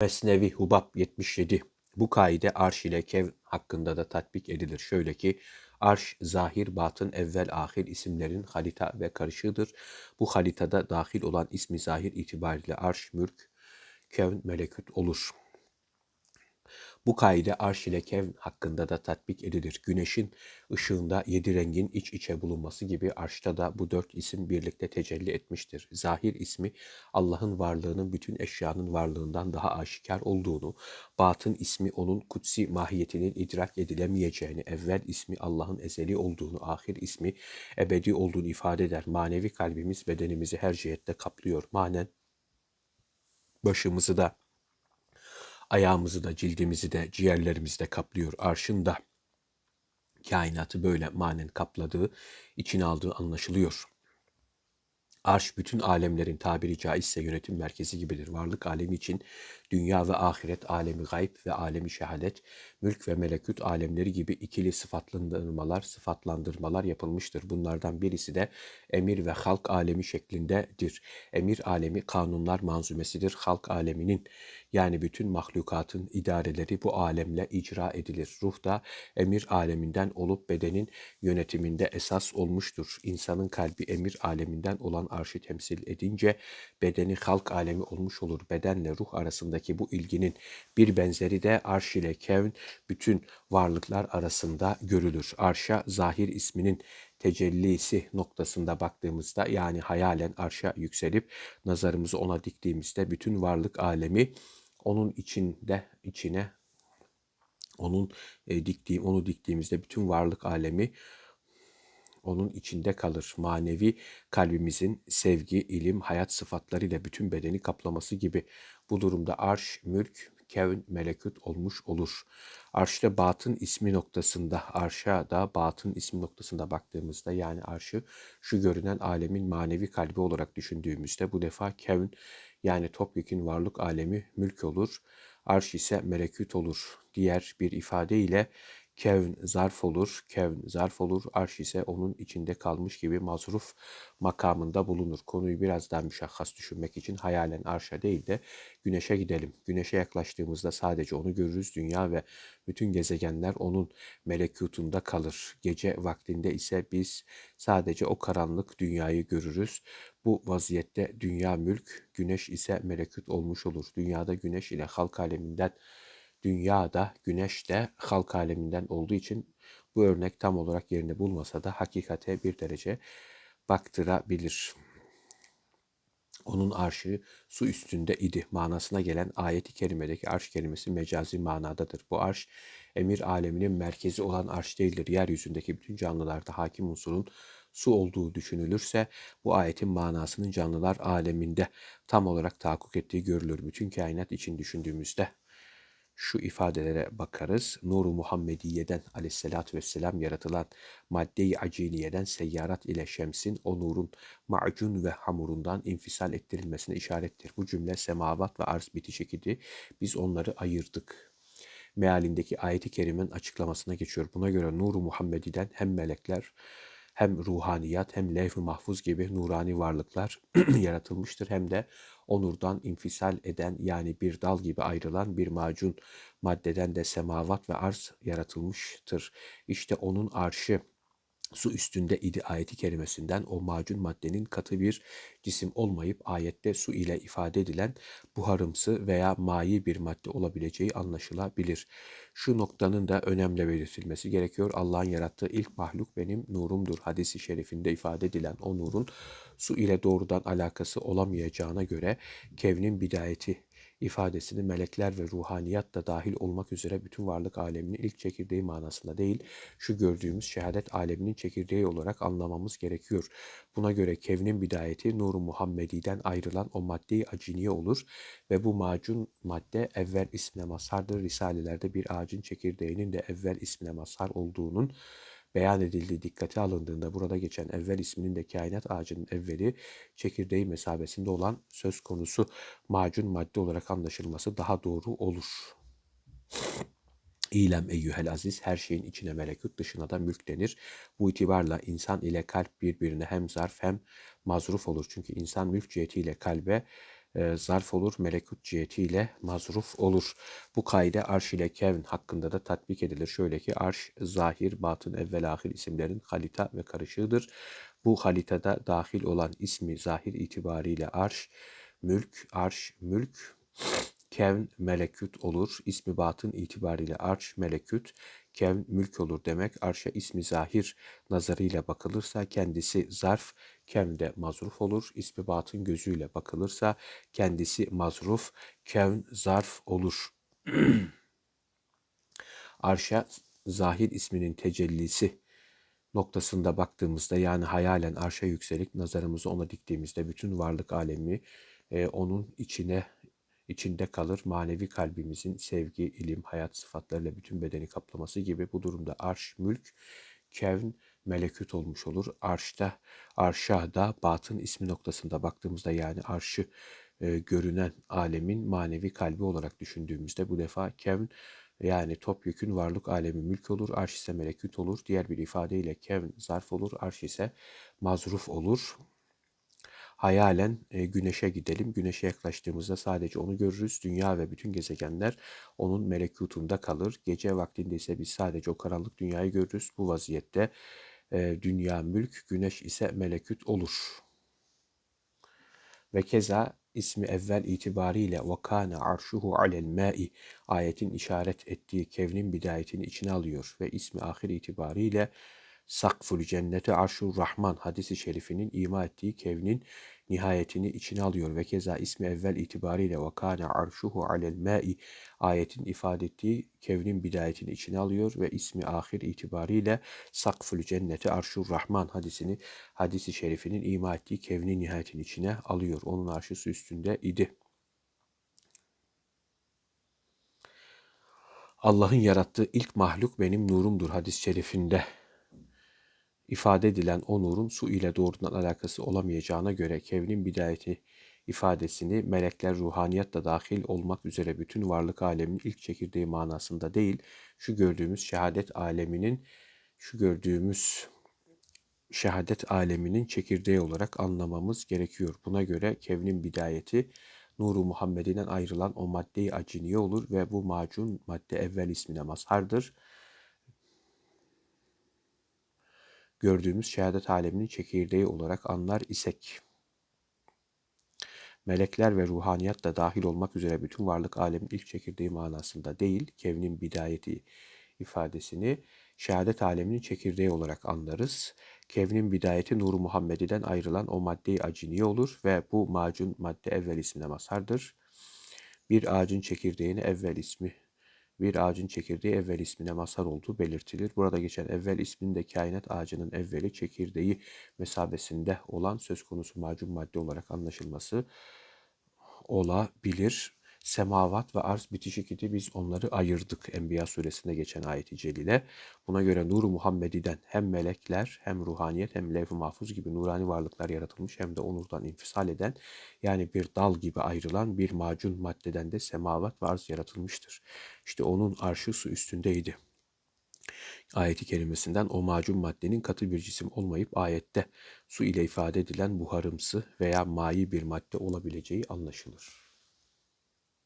Mesnevi Hubab 77 Bu kaide arş ile kev hakkında da tatbik edilir. Şöyle ki arş, zahir, batın, evvel, ahir isimlerin halita ve karışığıdır. Bu halitada dahil olan ismi zahir itibariyle arş, mülk, kevn, melekut olur. Bu kaide arş ile hakkında da tatbik edilir. Güneşin ışığında yedi rengin iç içe bulunması gibi arşta da bu dört isim birlikte tecelli etmiştir. Zahir ismi Allah'ın varlığının bütün eşyanın varlığından daha aşikar olduğunu, batın ismi onun kutsi mahiyetinin idrak edilemeyeceğini, evvel ismi Allah'ın ezeli olduğunu, ahir ismi ebedi olduğunu ifade eder. Manevi kalbimiz bedenimizi her cihette kaplıyor. Manen başımızı da ayağımızı da, cildimizi de, ciğerlerimizi de kaplıyor. Arşın da kainatı böyle manen kapladığı, içine aldığı anlaşılıyor. Arş bütün alemlerin tabiri caizse yönetim merkezi gibidir. Varlık alemi için dünya ve ahiret, alemi gayb ve alemi şehadet, mülk ve melekut alemleri gibi ikili sıfatlandırmalar, sıfatlandırmalar yapılmıştır. Bunlardan birisi de emir ve halk alemi şeklindedir. Emir alemi kanunlar manzumesidir. Halk aleminin yani bütün mahlukatın idareleri bu alemle icra edilir. Ruh da emir aleminden olup bedenin yönetiminde esas olmuştur. İnsanın kalbi emir aleminden olan arşı temsil edince bedeni halk alemi olmuş olur. Bedenle ruh arasındaki bu ilginin bir benzeri de arş ile kevn bütün varlıklar arasında görülür. Arşa zahir isminin tecellisi noktasında baktığımızda yani hayalen arşa yükselip nazarımızı ona diktiğimizde bütün varlık alemi onun içinde içine onun e, diktiğim onu diktiğimizde bütün varlık alemi onun içinde kalır. Manevi kalbimizin sevgi, ilim, hayat sıfatlarıyla bütün bedeni kaplaması gibi bu durumda arş, mülk, kevn, melekut olmuş olur. Arşta batın ismi noktasında, arşa da batın ismi noktasında baktığımızda yani arşı şu görünen alemin manevi kalbi olarak düşündüğümüzde bu defa kevn yani topyekün varlık alemi mülk olur. Arş ise melekut olur. Diğer bir ifadeyle Kevn zarf olur, kevn zarf olur, arş ise onun içinde kalmış gibi mazruf makamında bulunur. Konuyu biraz daha müşahhas düşünmek için hayalen arşa değil de güneşe gidelim. Güneşe yaklaştığımızda sadece onu görürüz. Dünya ve bütün gezegenler onun melekutunda kalır. Gece vaktinde ise biz sadece o karanlık dünyayı görürüz. Bu vaziyette dünya mülk, güneş ise melekut olmuş olur. Dünyada güneş ile halk aleminden Dünya da güneş de halk aleminden olduğu için bu örnek tam olarak yerini bulmasa da hakikate bir derece baktırabilir. Onun arşı su üstünde idi manasına gelen ayeti kerimedeki arş kelimesi mecazi manadadır. Bu arş emir aleminin merkezi olan arş değildir. Yeryüzündeki bütün canlılarda hakim unsurun su olduğu düşünülürse bu ayetin manasının canlılar aleminde tam olarak tahakkuk ettiği görülür. Bütün kainat için düşündüğümüzde şu ifadelere bakarız. Nuru Muhammediye'den aleyhissalatü vesselam yaratılan madde-i aciniyeden seyyarat ile şemsin o nurun macun ve hamurundan infisal ettirilmesine işarettir. Bu cümle semavat ve arz bitişikidi. Biz onları ayırdık. Mealindeki ayeti kerimenin açıklamasına geçiyor. Buna göre Nuru Muhammedi'den hem melekler hem ruhaniyat hem levh-i mahfuz gibi nurani varlıklar yaratılmıştır hem de onurdan infisal eden yani bir dal gibi ayrılan bir macun maddeden de semavat ve arz yaratılmıştır. İşte onun arşı su üstünde idi ayeti kerimesinden o macun maddenin katı bir cisim olmayıp ayette su ile ifade edilen buharımsı veya mayi bir madde olabileceği anlaşılabilir. Şu noktanın da önemli belirtilmesi gerekiyor. Allah'ın yarattığı ilk mahluk benim nurumdur hadisi şerifinde ifade edilen o nurun su ile doğrudan alakası olamayacağına göre kevnin bidayeti ifadesini melekler ve ruhaniyat da dahil olmak üzere bütün varlık aleminin ilk çekirdeği manasında değil, şu gördüğümüz şehadet aleminin çekirdeği olarak anlamamız gerekiyor. Buna göre kevnin bidayeti Nur-u Muhammedi'den ayrılan o maddeyi aciniye olur ve bu macun madde evvel ismine mazhardır. Risalelerde bir ağacın çekirdeğinin de evvel ismine mazhar olduğunun beyan edildiği dikkate alındığında burada geçen evvel isminin de kainat ağacının evveli çekirdeği mesabesinde olan söz konusu macun madde olarak anlaşılması daha doğru olur. İlem eyyühel aziz her şeyin içine melekut dışına da mülk denir. Bu itibarla insan ile kalp birbirine hem zarf hem mazruf olur. Çünkü insan mülk cihetiyle kalbe e, zarf olur, melekut cihetiyle mazruf olur. Bu kaide arş ile kevn hakkında da tatbik edilir. Şöyle ki arş, zahir, batın, evvel, ahir isimlerin halita ve karışığıdır. Bu halitada dahil olan ismi zahir itibariyle arş, mülk, arş, mülk, kevn, melekut olur. İsmi batın itibariyle arş, melekut, kevn, mülk olur demek. Arşa ismi zahir nazarıyla bakılırsa kendisi zarf, kevn de mazruf olur. İsmi batın gözüyle bakılırsa kendisi mazruf, kevn zarf olur. Arşa zahir isminin tecellisi noktasında baktığımızda yani hayalen arşa yükselip nazarımızı ona diktiğimizde bütün varlık alemi e, onun içine içinde kalır. Manevi kalbimizin sevgi, ilim, hayat sıfatlarıyla bütün bedeni kaplaması gibi bu durumda arş, mülk, kevn, melekut olmuş olur. Arşta, arşa da batın ismi noktasında baktığımızda yani arşı e, görünen alemin manevi kalbi olarak düşündüğümüzde bu defa kevn yani topyekün varlık alemi mülk olur, arş ise melekut olur. Diğer bir ifadeyle kevn zarf olur, arş ise mazruf olur hayalen e, güneşe gidelim. Güneşe yaklaştığımızda sadece onu görürüz. Dünya ve bütün gezegenler onun melekutunda kalır. Gece vaktinde ise biz sadece o karanlık dünyayı görürüz. Bu vaziyette e, dünya mülk, güneş ise melekut olur. Ve keza ismi evvel itibariyle ve kâne arşuhu alel mâ'i ayetin işaret ettiği kevnin bidayetini içine alıyor ve ismi ahir itibariyle sakful cenneti arşur rahman hadisi şerifinin ima ettiği kevnin nihayetini içine alıyor ve keza ismi evvel itibariyle ve kâne arşuhu alel ma'i ayetin ifade ettiği kevnin bidayetini içine alıyor ve ismi ahir itibariyle sakful cenneti arşur rahman hadisini hadisi şerifinin ima ettiği kevnin nihayetini içine alıyor. Onun arşısı üstünde idi. Allah'ın yarattığı ilk mahluk benim nurumdur hadis-i şerifinde ifade edilen o nurun su ile doğrudan alakası olamayacağına göre kevnin bidayeti ifadesini melekler ruhaniyat da dahil olmak üzere bütün varlık aleminin ilk çekirdeği manasında değil, şu gördüğümüz şehadet aleminin şu gördüğümüz şehadet aleminin çekirdeği olarak anlamamız gerekiyor. Buna göre kevnin bidayeti nuru Muhammed'inden ayrılan o maddeyi aciniye olur ve bu macun madde evvel ismine mazhardır. Gördüğümüz şehadet aleminin çekirdeği olarak anlar isek, melekler ve ruhaniyat da dahil olmak üzere bütün varlık alemin ilk çekirdeği manasında değil, kevnin bidayeti ifadesini şehadet aleminin çekirdeği olarak anlarız. Kevnin bidayeti Nur Muhammedi'den ayrılan o maddeyi aciniye olur ve bu macun madde evvel ismine mazhardır. Bir ağacın çekirdeğine evvel ismi bir ağacın çekirdeği evvel ismine mazhar olduğu belirtilir. Burada geçen evvel isminde kainat ağacının evveli çekirdeği mesabesinde olan söz konusu macun madde olarak anlaşılması olabilir. Semavat ve arz bitişik idi. Biz onları ayırdık Enbiya suresinde geçen ayeti celile. Buna göre Nur Muhammedi'den hem melekler hem ruhaniyet hem levh-i mahfuz gibi nurani varlıklar yaratılmış hem de onurdan infisal eden yani bir dal gibi ayrılan bir macun maddeden de semavat ve arz yaratılmıştır. İşte onun arşı su üstündeydi ayeti kerimesinden o macun maddenin katı bir cisim olmayıp ayette su ile ifade edilen buharımsı veya mayi bir madde olabileceği anlaşılır.